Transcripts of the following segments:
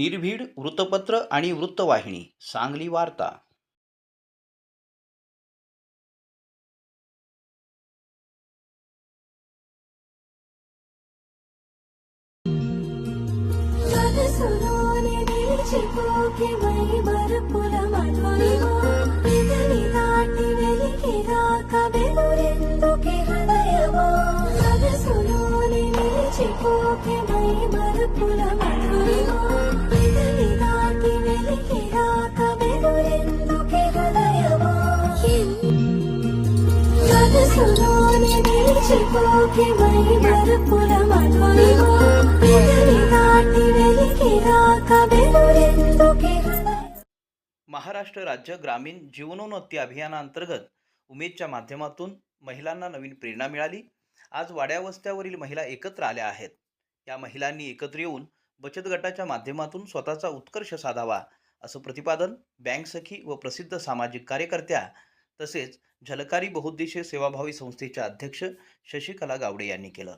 निर्भीड वृत्तपत्र आणि वृत्तवाहिनी सांगली वार्ता. सुनोने वही भरपूर మై మరుపుల మధురిమా పెదవి దాటి వెలికి రాక వెలురెందుకి హృదయమా महाराष्ट्र राज्य ग्रामीण जीवनोन्नती अभियानांतर्गत उमेदच्या माध्यमातून महिलांना नवीन प्रेरणा मिळाली आज वाड्यावस्त्यावरील महिला एकत्र आल्या आहेत. या महिलांनी एकत्र येऊन बचत गटाच्या माध्यमातून स्वतःचा उत्कर्ष साधावा असं प्रतिपादन बँक सखी व प्रसिद्ध सामाजिक कार्यकर्त्या तसेच झलकारी बहुउद्देशीय सेवाभावी संस्थेच्या अध्यक्ष शशिकला गावडे यांनी केलं.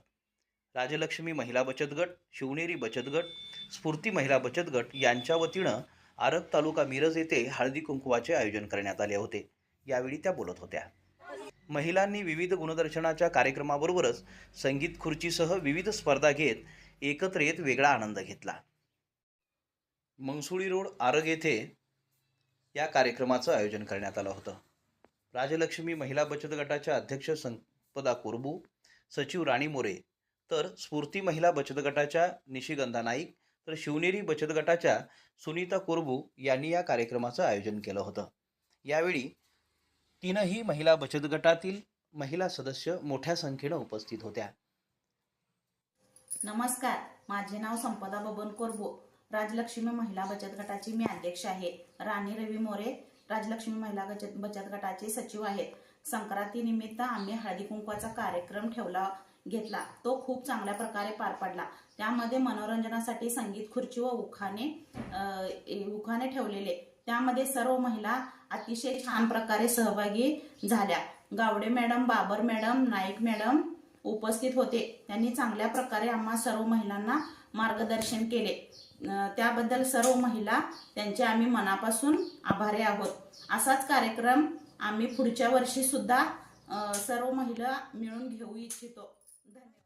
राजलक्ष्मी महिला बचत गट शिवनेरी बचत गट स्फूर्ती महिला बचत गट यांच्या वतीनं आरग तालुका मिरज येथे हळदी कुंकवाचे आयोजन करण्यात आले होते. यावेळी त्या बोलत होत्या. महिलांनी विविध गुणदर्शनाच्या कार्यक्रमाबरोबरच संगीत खुर्चीसह विविध स्पर्धा घेत एकत्र येत वेगळा आनंद घेतला. मंगसुळी रोड आरग येथे या कार्यक्रमाचं आयोजन करण्यात आलं होतं. राजलक्ष्मी महिला बचत गटाच्या अध्यक्ष संपदा कोरबू सचिव राणी मोरे तर स्फूर्ती महिला बचत गटाच्या निशिगंधा नाईक तर शिवनेरी बचत गटाच्या सुनीता कोरबू यांनी या कार्यक्रमाचं आयोजन केलं होतं. यावेळी तीनही महिला बचत गटातील महिला सदस्य मोठ्या संख्येनं उपस्थित होत्या. नमस्कार माझे नाव संपदा बबन कोरबो राजलक्ष्मी महिला बचत गटाची मी अध्यक्ष आहे. राणी रवी मोरे राजलक्ष्मी महिला बचत बचत गटाचे सचिव आहेत. संक्रांती निमित्त आम्ही हळदी कुंकवाचा कार्यक्रम ठेवला घेतला. तो खूप चांगल्या प्रकारे पार पडला. त्यामध्ये मनोरंजनासाठी संगीत खुर्ची व उखाणे उखाने उखाणे ठेवलेले. त्यामध्ये सर्व महिला अतिशय छान प्रकारे सहभागी झाल्या. Gawde madam Babar madam Naik madam उपस्थित होते. त्यांनी चांगल्या प्रकारे आम्हा सर्व महिलांना मार्गदर्शन केले. त्याबद्दल सर्व महिला त्यांचे आम्ही मनापासून आभारी आहोत. असाच कार्यक्रम आम्ही पुढच्या वर्षीसुद्धा सर्व महिला मिळून घेऊ इच्छितो.